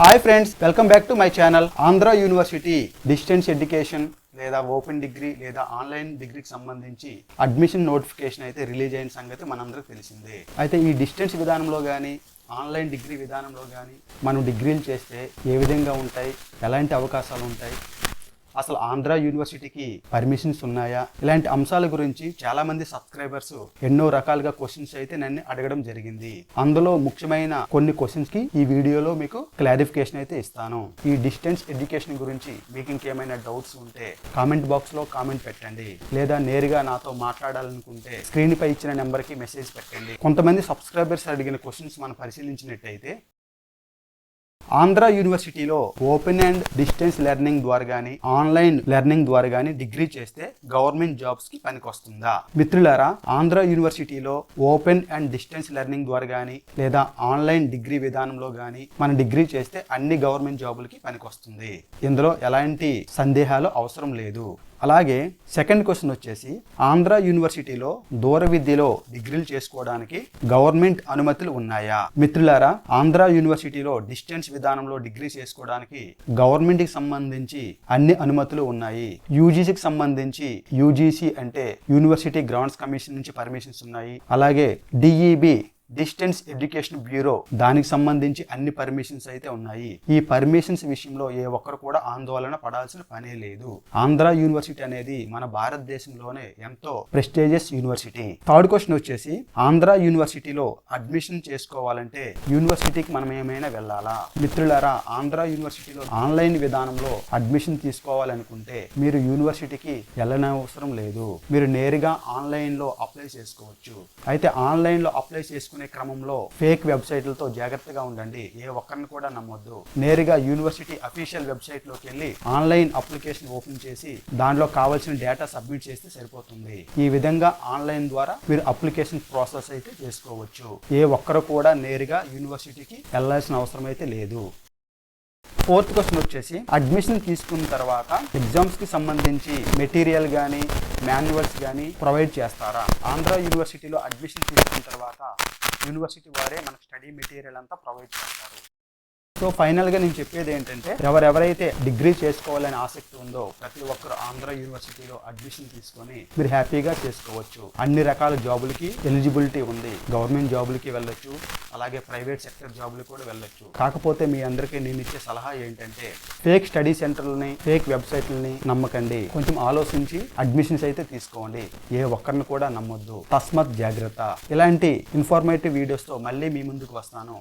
Hi friends welcome back to my channel Andhra university distance education లేదా open degree లేదా online డిగ్రీకి సంబంధించి admission notification అయితే release అయిన సంగతి మనందరికి తెలిసిందే. అయితే ఈ డిస్టెన్స్ విధానంలో కానీ ఆన్లైన్ డిగ్రీ విధానంలో కానీ మనం డిగ్రీలు చేస్తే ఏ విధంగా ఉంటాయి ఎలాంటి అవకాశాలు ఉంటాయి అసలు ఆంధ్ర యూనివర్సిటీకి పర్మిషన్స్ ఉన్నాయా? ఇలాంటి అంశాల గురించి చాలా మంది సబ్స్క్రైబర్స్ ఎన్నో రకాలుగా క్వశ్చన్స్ అయితే నన్ను అడగడం జరిగింది. అందులో ముఖ్యమైన కొన్ని క్వశ్చన్స్కి ఈ వీడియోలో మీకు క్లారిఫికేషన్ అయితే ఇస్తాను. ఈ డిస్టెన్స్ ఎడ్యుకేషన్ గురించి మీకు ఇంకేమైనా డౌట్స్ ఉంటే కామెంట్ బాక్స్లో కామెంట్ పెట్టండి. లేదా నేరుగా నాతో మాట్లాడాలనుకుంటే స్క్రీన్ పై ఇచ్చిన నెంబర్కి మెసేజ్ పెట్టండి. కొంతమంది సబ్స్క్రైబర్స్ అడిగిన క్వశ్చన్స్ మనం పరిశీలించినట్టయితే ఆంధ్ర యూనివర్సిటీలో ఓపెన్ అండ్ డిస్టెన్స్ లెర్నింగ్ ద్వారా కానీ ఆన్లైన్ లెర్నింగ్ ద్వారా కానీ డిగ్రీ చేస్తే గవర్నమెంట్ జాబ్స్కి పనికొస్తుందా? మిత్రులారా ఆంధ్ర యూనివర్సిటీలో ఓపెన్ అండ్ డిస్టెన్స్ లెర్నింగ్ ద్వారా కానీ లేదా ఆన్లైన్ డిగ్రీ విధానంలో కానీ మన డిగ్రీ చేస్తే అన్ని గవర్నమెంట్ జాబులకి పనికొస్తుంది. ఇందులో ఎలాంటి సందేహాలు అవసరం లేదు. అలాగే సెకండ్ క్వశ్చన్ వచ్చేసి ఆంధ్ర యూనివర్సిటీలో దూర విద్యలో డిగ్రీలు చేసుకోవడానికి గవర్నమెంట్ అనుమతులు ఉన్నాయా? మిత్రులారా ఆంధ్ర యూనివర్సిటీలో డిస్టెన్స్ విధానంలో డిగ్రీ చేసుకోవడానికి గవర్నమెంట్కి సంబంధించి అన్ని అనుమతులు ఉన్నాయి. యూజీసీకి సంబంధించి యూజీసీ అంటే యూనివర్సిటీ గ్రౌండ్స్ కమిషన్ నుంచి పర్మిషన్స్ ఉన్నాయి. అలాగే డిఈబి డిస్టెన్స్ ఎడ్యుకేషన్ బ్యూరో దానికి సంబంధించి అన్ని పర్మిషన్స్ అయితే ఉన్నాయి. ఈ పర్మిషన్స్ విషయంలో ఏ ఒక్కరు కూడా ఆందోళన పడాల్సిన పనే లేదు. ఆంధ్ర యూనివర్సిటీ అనేది మన భారతదేశంలోనే ఎంతో ప్రెస్టేజియస్ యూనివర్సిటీ. థర్డ్ క్వశ్చన్ వచ్చేసి ఆంధ్ర యూనివర్సిటీలో అడ్మిషన్ చేసుకోవాలంటే యూనివర్సిటీకి మనం ఏమైనా వెళ్ళాలా? మిత్రులారా ఆంధ్ర యూనివర్సిటీలో ఆన్లైన్ విధానంలో అడ్మిషన్ తీసుకోవాలనుకుంటే మీరు యూనివర్సిటీకి వెళ్ళనవసరం లేదు. మీరు నేరుగా ఆన్లైన్లో అప్లై చేసుకోవచ్చు. అయితే ఆన్లైన్లో అప్లై చేసుకునే క్రమంలో ఫేక్ వెబ్సైట్లతో జాగ్రత్తగా ఉండండి. ఏ ఒక్కరిని కూడా నమ్మొద్దు. నేరుగా యూనివర్సిటీ అఫీషియల్ వెబ్సైట్లోకి వెళ్ళి ఆన్లైన్ అప్లికేషన్ ఓపెన్ చేసి దానిలో కావాల్సిన డేటా సబ్మిట్ చేస్తే సరిపోతుంది. ఈ విధంగా ఆన్లైన్ ద్వారా మీరు అప్లికేషన్ ప్రాసెస్ అయితే చేసుకోవచ్చు. ఏ ఒక్కరు కూడా నేరుగా యూనివర్సిటీకి వెళ్ళాల్సిన అవసరం అయితే లేదు. ఫోర్త్ క్వశ్చన్ వచ్చేసి అడ్మిషన్ తీసుకున్న తర్వాత ఎగ్జామ్స్కి సంబంధించి మెటీరియల్ కానీ మాన్యువల్స్ కానీ ప్రొవైడ్ చేస్తారా? ఆంధ్ర యూనివర్సిటీలో అడ్మిషన్ తీసుకున్న తర్వాత యూనివర్సిటీ వారే మనకు స్టడీ మెటీరియల్ అంతా ప్రొవైడ్ చేస్తారు. సో ఫైనల్గా నేను చెప్పేది ఏంటంటే ఎవరెవరైతే డిగ్రీ చేసుకోవాలని ఆసక్తి ఉందో ప్రతి ఒక్కరు ఆంధ్ర యూనివర్సిటీలో అడ్మిషన్ తీసుకొని మీరు హ్యాపీగా చేసుకోవచ్చు. అన్ని రకాల జాబులకి ఎలిజిబిలిటీ ఉంది. గవర్నమెంట్ జాబులకి వెళ్ళొచ్చు. అలాగే ప్రైవేట్ సెక్టర్ జాబులు కూడా వెళ్ళొచ్చు. కాకపోతే మీ అందరికీ నేను ఇచ్చే సలహా ఏంటంటే ఫేక్ స్టడీ సెంటర్లని ఫేక్ వెబ్సైట్లని నమ్మకండి. కొంచెం ఆలోచించి అడ్మిషన్స్ అయితే తీసుకోండి. ఏ ఒక్కరిని కూడా నమ్మొద్దు. తస్మత్ జాగ్రత్త. ఇలాంటి ఇన్ఫర్మేటివ్ వీడియోస్తో మళ్ళీ మీ ముందుకు వస్తాను.